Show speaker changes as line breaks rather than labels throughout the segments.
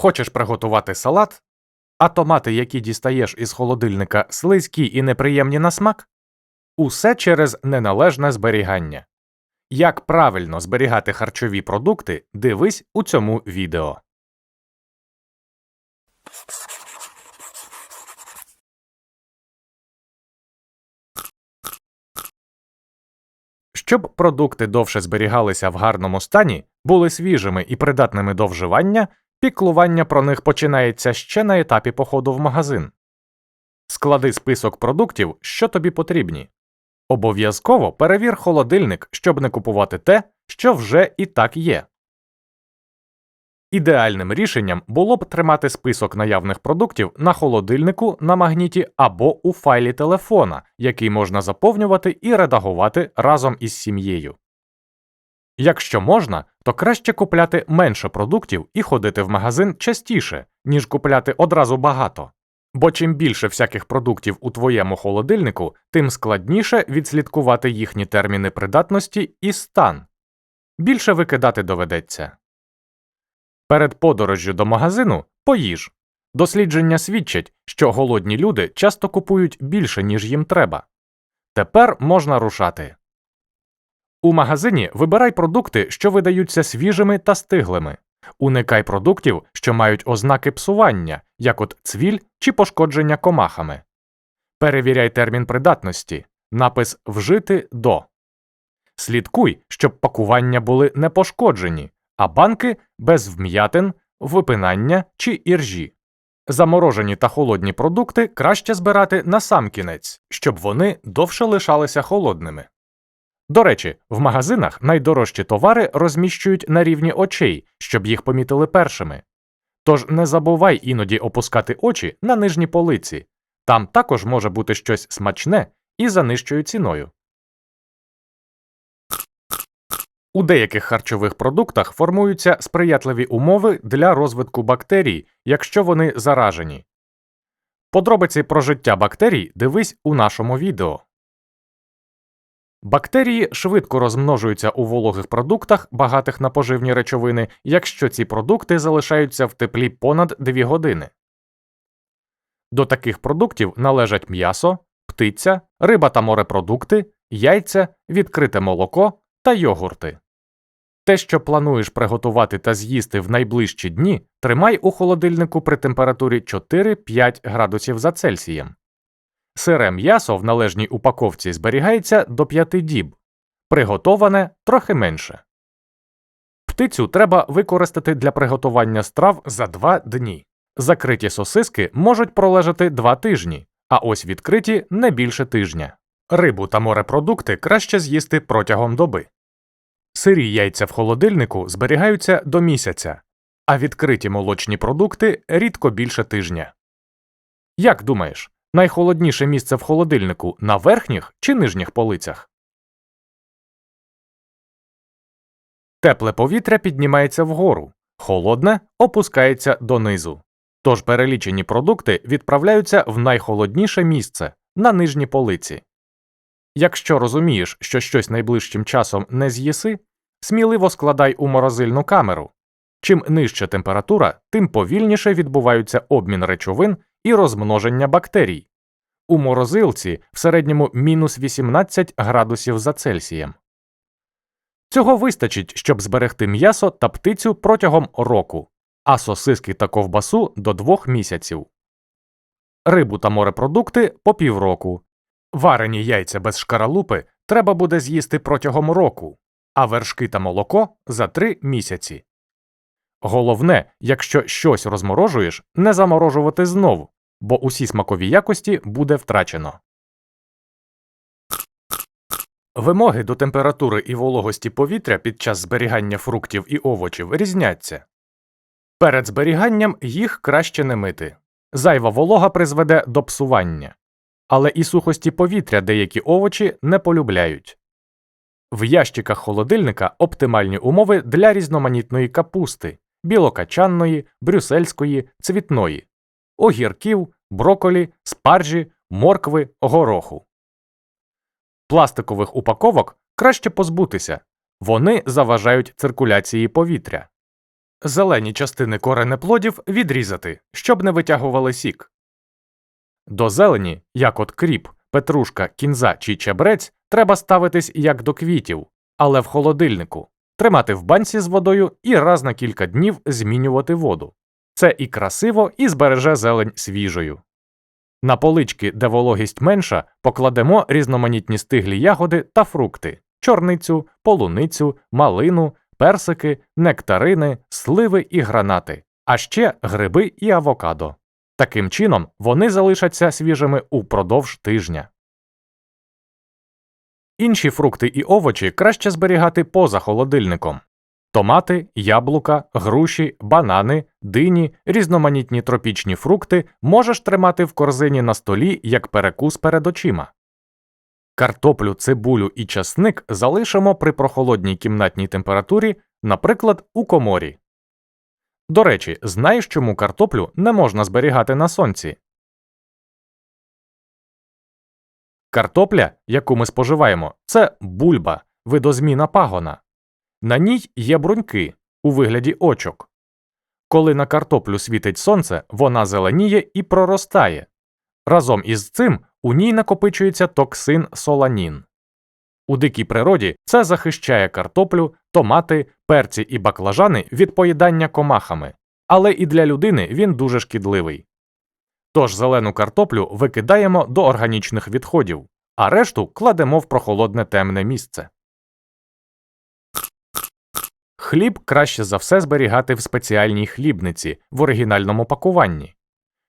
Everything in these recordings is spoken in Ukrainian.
Хочеш приготувати салат, а томати, які дістаєш із холодильника, слизькі і неприємні на смак? Усе через неналежне зберігання. Як правильно зберігати харчові продукти, дивись у цьому відео. Щоб продукти довше зберігалися в гарному стані, були свіжими і придатними до вживання, піклування про них починається ще на етапі походу в магазин. Склади список продуктів, що тобі потрібні. Обов'язково перевір холодильник, щоб не купувати те, що вже і так є. Ідеальним рішенням було б тримати список наявних продуктів на холодильнику на магніті або у файлі телефона, який можна заповнювати і редагувати разом із сім'єю. Якщо можна, то краще купляти менше продуктів і ходити в магазин частіше, ніж купляти одразу багато. Бо чим більше всяких продуктів у твоєму холодильнику, тим складніше відслідкувати їхні терміни придатності і стан. Більше викидати доведеться. Перед подорожжю до магазину поїж. Дослідження свідчать, що голодні люди часто купують більше, ніж їм треба. Тепер можна рушати. У магазині вибирай продукти, що видаються свіжими та стиглими. Уникай продуктів, що мають ознаки псування, як от цвіль чи пошкодження комахами. Перевіряй термін придатності, напис вжити до. Слідкуй, щоб пакування були не пошкоджені, а банки без вм'ятин, випинання чи іржі. Заморожені та холодні продукти краще збирати на сам кінець, щоб вони довше лишалися холодними. До речі, в магазинах найдорожчі товари розміщують на рівні очей, щоб їх помітили першими. Тож не забувай іноді опускати очі на нижні полиці там також може бути щось смачне і за нижчою ціною. У деяких харчових продуктах формуються сприятливі умови для розвитку бактерій, якщо вони заражені. Подробиці про життя бактерій дивись у нашому відео. Бактерії швидко розмножуються у вологих продуктах, багатих на поживні речовини, якщо ці продукти залишаються в теплі понад 2 години. До таких продуктів належать м'ясо, птиця, риба та морепродукти, яйця, відкрите молоко та йогурти. Те, що плануєш приготувати та з'їсти в найближчі дні, тримай у холодильнику при температурі 4-5 градусів за Цельсієм. Сире м'ясо в належній упаковці зберігається до 5 діб, приготоване трохи менше. Птицю треба використати для приготування страв за 2 дні. Закриті сосиски можуть пролежати 2 тижні, а ось відкриті не більше тижня. Рибу та морепродукти краще з'їсти протягом доби. Сирі яйця в холодильнику зберігаються до місяця, а відкриті молочні продукти рідко більше тижня. Як думаєш, найхолодніше місце в холодильнику на верхніх чи нижніх полицях? Тепле повітря піднімається вгору, холодне опускається донизу. Тож перелічені продукти відправляються в найхолодніше місце на нижні полиці. Якщо розумієш, що щось найближчим часом не з'їси, сміливо складай у морозильну камеру. Чим нижча температура, тим повільніше відбуваються обмін речовин і розмноження бактерій. У морозилці в середньому мінус 18 градусів за Цельсієм. Цього вистачить, щоб зберегти м'ясо та птицю протягом року, а сосиски та ковбасу до двох місяців. Рибу та морепродукти по півроку. Варені яйця без шкаралупи треба буде з'їсти протягом року, а вершки та молоко за три місяці. Головне, якщо щось розморожуєш, не заморожувати знов, бо усі смакові якості буде втрачено. Вимоги до температури і вологості повітря під час зберігання фруктів і овочів різняться. Перед зберіганням їх краще не мити. Зайва волога призведе до псування. Але і сухості повітря деякі овочі не полюбляють. В ящиках холодильника оптимальні умови для різноманітної капусти, білокачанної, брюссельської, цвітної, огірків, броколі, спаржі, моркви, гороху. Пластикових упаковок краще позбутися вони заважають циркуляції повітря. Зелені частини коренеплодів відрізати, щоб не витягували сік. До зелені, як от кріп, петрушка, кінза чи чебрець, треба ставитись як до квітів, але в холодильнику, тримати в банці з водою і раз на кілька днів змінювати воду. Це і красиво, і збереже зелень свіжою. На полички, де вологість менша, покладемо різноманітні стиглі ягоди та фрукти чорницю, полуницю, малину, персики, нектарини, сливи і гранати, а ще гриби і авокадо. Таким чином вони залишаться свіжими упродовж тижня. Інші фрукти і овочі краще зберігати поза холодильником. Томати, яблука, груші, банани, дині, різноманітні тропічні фрукти можеш тримати в корзині на столі як перекус перед очима. Картоплю, цибулю і часник залишимо при прохолодній кімнатній температурі, наприклад, у коморі. До речі, знаєш, чому картоплю не можна зберігати на сонці? Картопля, яку ми споживаємо, це бульба, видозміна пагона. На ній є бруньки у вигляді очок. Коли на картоплю світить сонце, вона зеленіє і проростає. Разом із цим у ній накопичується токсин соланін. У дикій природі це захищає картоплю, томати, перці і баклажани від поїдання комахами, але і для людини він дуже шкідливий. Тож зелену картоплю викидаємо до органічних відходів, а решту кладемо в прохолодне темне місце. Хліб краще за все зберігати в спеціальній хлібниці в оригінальному пакуванні.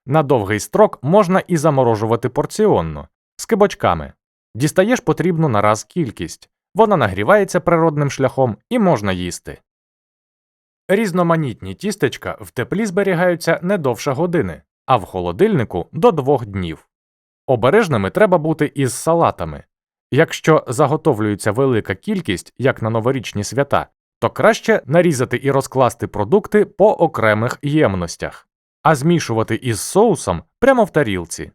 На довгий строк можна і заморожувати порціонно з кибочками. Дістаєш потрібну на раз кількість, вона нагрівається природним шляхом і можна їсти. Різноманітні тістечка в теплі зберігаються не довше години, а в холодильнику до двох днів. Обережними треба бути із салатами. Якщо заготовлюється велика кількість, як на новорічні свята, то краще нарізати і розкласти продукти по окремих ємностях, а змішувати із соусом прямо в тарілці.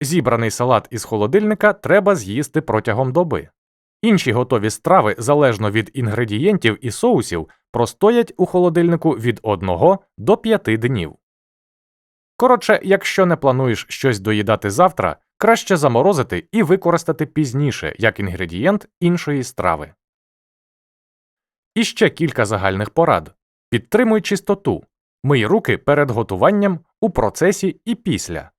Зібраний салат із холодильника треба з'їсти протягом доби. Інші готові страви, залежно від інгредієнтів і соусів, простоять у холодильнику від 1 до 5 днів. Коротше, якщо не плануєш щось доїдати завтра, краще заморозити і використати пізніше як інгредієнт іншої страви. І ще кілька загальних порад. Підтримуй чистоту. Мий руки перед готуванням, у процесі і після.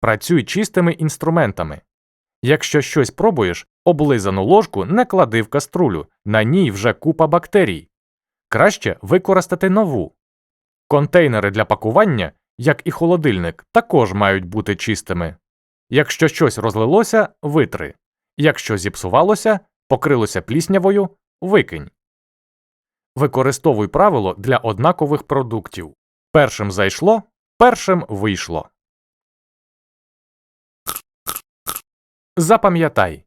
Працюй чистими інструментами. Якщо щось пробуєш, облизану ложку не клади в каструлю, на ній вже купа бактерій. Краще використати нову. Контейнери для пакування, як і холодильник, також мають бути чистими. Якщо щось розлилося, витри. Якщо зіпсувалося, покрилося пліснявою, викинь. Використовуй правило для однакових продуктів. Першим зайшло, першим вийшло. Запам'ятай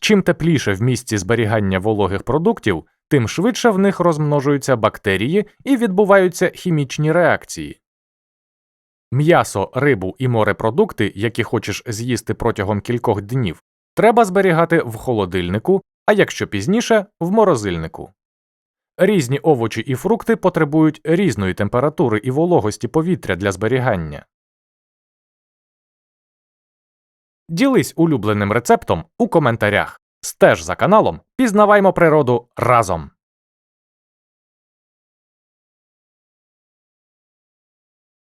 чим тепліше в місці зберігання вологих продуктів, тим швидше в них розмножуються бактерії і відбуваються хімічні реакції. М'ясо, рибу і морепродукти, які хочеш з'їсти протягом кількох днів, треба зберігати в холодильнику, а якщо пізніше в морозильнику. Різні овочі і фрукти потребують різної температури і вологості повітря для зберігання. Ділись улюбленим рецептом у коментарях. Стеж за каналом, пізнаваймо природу разом.